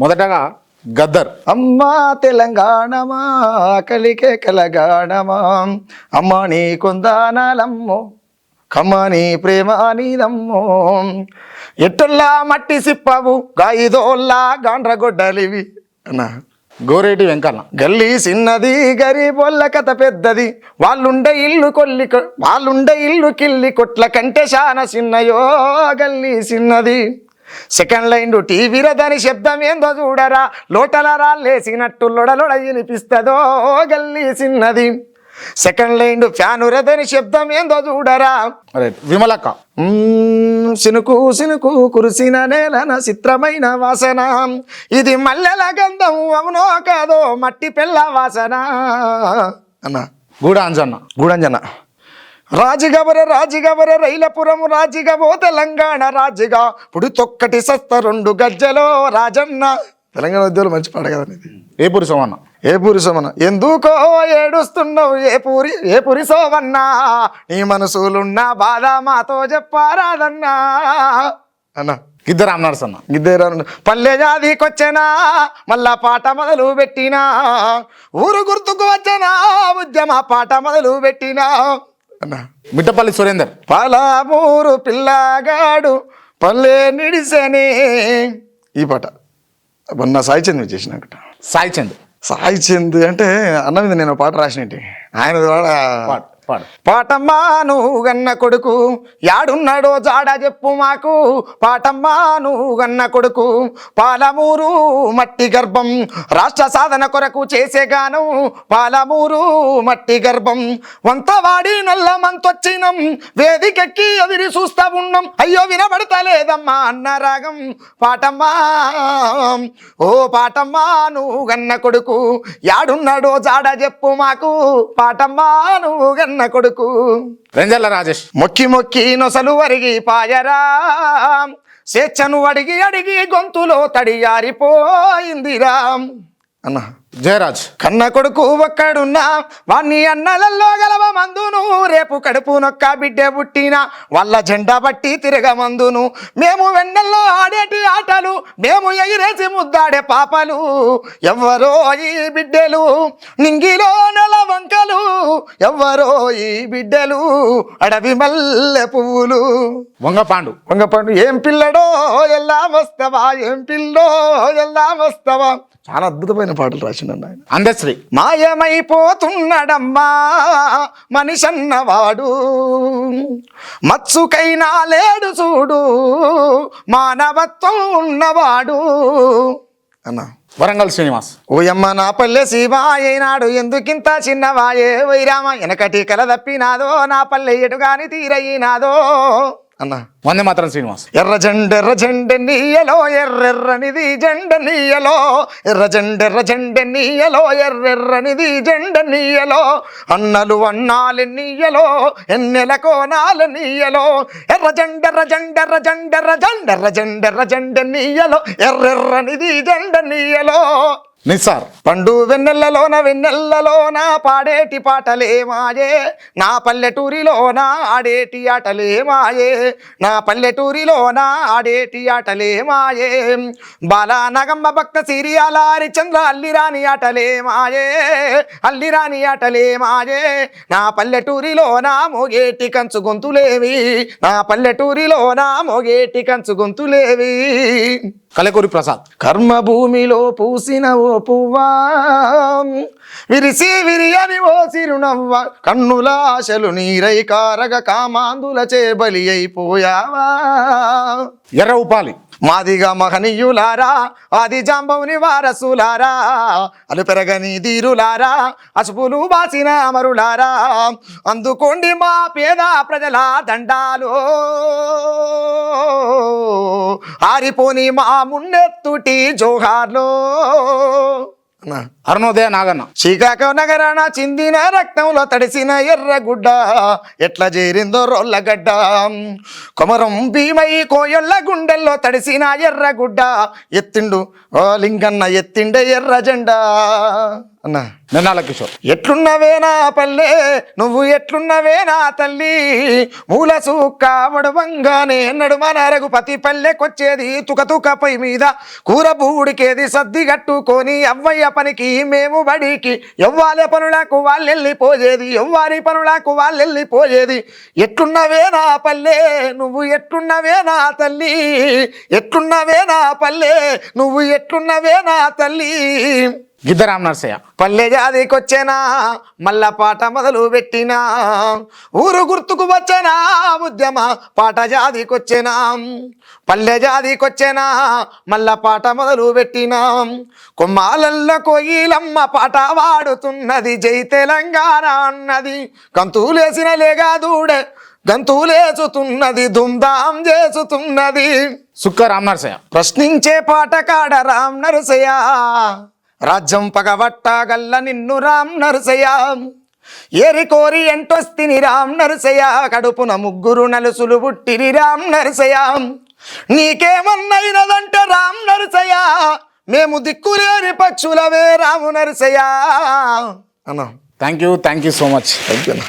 మొదటగా గద్దర్. అమ్మా తెలంగాణమా కలికే కలగాణమా. అమ్మ నీ కొందానాలమ్మో కమ్మని ప్రేమ నీదమ్మో. ఎట్టుల్లా మట్టి సిప్పవు గాయిదోల్లా గాండ్రగొడ్డలివి అన్నా. గోరేటి వెంకన్న. గల్లీ చిన్నది గరీబోళ్ళ కథ పెద్దది. వాళ్ళుండే ఇల్లు కొల్లి వాళ్ళుండే ఇల్లు కిల్లి కొట్ల కంటే శాన చిన్నయో గల్లీ చిన్నది సెకండ్ లైన్ టీవీ దాని శబ్దం ఏందో చూడరా లోటల రాళ్ళేసినట్టు లొడలొడ వినిపిస్తుందో గల్లీ చిన్నది సెకండ్ లైన్ ఫ్యాను రదని శబ్దం ఏందో చూడరా. విమలక్క. సినుకు సినుకు కురిసిన నేలన చిత్రమైన వాసన. ఇది మల్లెల గంధం అవునో కాదో మట్టి పిల్ల వాసన. అన్న. గూడ అంజన్న గూడంజన రాజిగవర రాజిగవర రైలపురం రాజిగవో తెలంగాణ రాజిగా. ఇప్పుడు తొక్కటి సస్త రెండు గజ్జలో రాజన్న. తెలంగాణ ఉద్యోగులు మంచి పాట కదండి ఇది. ఏ పురి సోమన్న? ఏ పూరి సోమన్న? ఎందుకో ఏడుస్తున్నావు ఏ పూరి ఏ పూరి సోమన్నా? నీ మనసులున్న బాధ మాతో చెప్పారాదన్నా. అన్న. గిద్దరు రామనరసన్న. గిద్దేరా పల్లె జాదికొచ్చెనా మళ్ళా పాట మొదలు పెట్టినా? ఊరు గుర్తుకు వచ్చనా? ఉద్యమ పాట మొదలు పెట్టినా? అన్న మిట్టపల్లి సురేందర్. పాలామూరు పిల్లగాడు పల్లె నిడిసెనే. ఈ పాట. మొన్న సాయి చంద్ చేసినట్టు సాయి చంద్ సాయి చంద్ అంటే అన్న మీద నేను పాట రాసినట్టు. ఆయన ద్వారా పాటమ్మా నువ్వు గన్న కొడుకు యాడున్నాడో జాడ చెప్పు మాకు. పాటమ్మా నువ్వు గన్న కొడుకు పాలమూరు మట్టి గర్భం రాష్ట్ర సాధన కొరకు చేసే గానం. పాలమూరు మట్టి గర్భం వంతవాడి నల్ల మంతొచ్చినం. వేదికెక్కి ఎదిరి చూస్తా ఉన్నాం. అయ్యో వినబడతలేదమ్మా అన్న రాగం. పాటమ్మా ఓ పాటమ్మా నువ్వు గన్న కొడుకు యాడున్నాడో జాడ చెప్పు మాకు. పాటమ్మా గన్న గన్న కొడుకు. రెంజల్ల రాజేష్. మొక్కి మొక్కి నొసలు వరిగి పాయరా. స్వేచ్ఛను అడిగి అడిగి గొంతులో తడియారిపోయిందిరా అన్న. జయరాజ్. కన్న కొడుకు ఒక్కడున్నా వాణ్ణి అన్నలల్లో గలవ మందును. రేపు కడుపు నొక్క బిడ్డ పుట్టిన వాళ్ళ జెండా బట్టి తిరగమందును మేము వెన్నెల్లో ఆడేటి ఆటలు మేము ఎగిరేసి ముద్దాడే పాపలు. ఎవ్వరో ఈ బిడ్డలు నింగిలో నెల వంకలు. ఎవ్వరో ఈ బిడ్డలు అడవి మల్లె పువ్వులు. వంగ పాండు వంగపండు ఏం పిల్లడో ఎలా వస్తావా? ఏం పిల్లో ఎలా వస్తావా? చాలా అద్భుతమైన పాటలు రాసిండు ఆయన. అందశ్రీ మాయమైపోతున్నాడమ్మా మనిషన్నవాడు. మత్సుకైనా లేడు చూడు మానవత్వం ఉన్నవాడు. అన్నా. వరంగల్ శ్రీనివాస్. ఓయమ్మ నా పల్లె సీమా అయినాడు ఎందుకింత చిన్నవాయే? వైరామ వెనకటి కల తప్పినాదో నా పల్లె ఎటుగాని తీరయినాదో అన్నా. వందే మాత్రం శ్రీనివాస్. ఎర్ర జెండ ఎర్ర జెండ నీయలో ఎర్రెర్రనిది జెండ నీయలో. ఎర్ర జెండ ఎర్ర జెండ నీయలో ఎర్రెర్రనిది జెండ నీయలో. అన్నలు అన్నాలు నీయలో ఎన్నెల కోనాలు నీయలో. ఎర్ర జెండ ఎర్ర జెండ ఎర్ర జెండ ఎర్ర జెండ ఎర్ర జెండ ఎర్ర జెండ నీయలో. ఎర్రెర్రనిది జెండ నీయలో. నిసార్ పండు వెన్నెల్లలోన వెన్నెల్లలోన పాడేటి పాటలే మాయే. నా పల్లెటూరిలోన ఆడేటి ఆటలే మాయే. నా పల్లెటూరిలోన ఆడేటి ఆటలే మాయే. బాలా నగమ్మ భక్త సిరియాలారి చంద్ర అల్లిరాని ఆటలే మాయే. అల్లిరాని ఆటలే మాయే. నా పల్లెటూరిలోన మోగేటి కంచు గొంతులేవి. నా పల్లెటూరిలోన మోగేటి కంచు గొంతులేవి. కలకూరి ప్రసాద్. కర్మ భూమిలో పూసిన ఓ పువ్వా విరిసి విరియని ఓ చిరునవ్వ కన్నుల ఆశలు నీరై కారగ కామాందుల చేబలి అయిపోయావా. ఎర్ర ఉపాలి. మాదిగా మహనీయులారా ఆది జాంబవుని వారసులారా అలు పెరగని ధీరులారా అసుపులు బాసిన అమరులారా అందుకోండి మా పేద ప్రజల దండాలు. ఆరిపోని మా మున్నెత్తుటి జోహార్లో. అరుణోదయ నాగన్న. శ్రీకాకుళం నగరాన చిందిన రక్తంలో తడిసిన ఎర్రగుడ్డ ఎట్లా చేరిందో రోళ్ళగడ్డ. కొమరం భీమై కోయొల్ల గుండెల్లో తడిసిన ఎర్రగుడ్డ. ఎత్తిండు ఓ లింగన్న ఎత్తిండే ఎర్ర జెండా అన్నా. నిర్నాల కిషోర్. ఎట్లున్నవే నా పల్లె? నువ్వు ఎట్లున్నవే నా తల్లి? మూల సూక్క వడవంగానే నడుమన రఘుపతి పల్లెకొచ్చేది తుక పై మీద. కూర బూడికేది సద్ది కట్టుకొని అవ్వయ్య పనికి మేము బడికి. ఎవ్వాలే పనులకు వాళ్ళెళ్ళిపోయేది ఎవ్వారి పనులకు వాళ్ళెళ్ళిపోయేది. ఎట్లున్నవే నా పల్లె? నువ్వు ఎట్లున్నవే నా తల్లి? ఎట్లున్నవే నా పల్లె? నువ్వు ఎట్లున్నవే నా తల్లి? గిద్దరామ్ నర్సయ్య. పల్లె జాతికొచ్చేనా మల్ల పాట మొదలు పెట్టినా ఊరు గుర్తుకు వచ్చేనా ఉద్యమ పాట జాతికొచ్చేనా పల్లె జాతికొచ్చేనా మల్ల పాట మొదలు పెట్టినా కొమ్మాలల్ల కోయిలమ్మ పాట వాడుతున్నది జై తెలంగాణ అన్నది కంతులేసిన లేగా దూడే గంతులేసుతున్నది దుమ్దాం చేసుతున్నది. సుక్క రామ్ నర్సయ్య. ప్రశ్నించే పాట కాడ రామ్ నరసయ్య. రాజ్యం పగబట్టగల్ల నిన్ను రామ్ నరసయ్య. ఏరి కోరి ఎంటొస్తిని రామ్ నరసయ్య. కడుపున ముగ్గురు నలుసులు పుట్టిరి రామ్ నరసయ్య. నీకేమన్నైనదంటే రామ్ నరసయ్య. మేము దిక్కులేని పక్షులవే రాము నరసయ్య. అన్నా. Thank you thank you so much thank you అన్నా.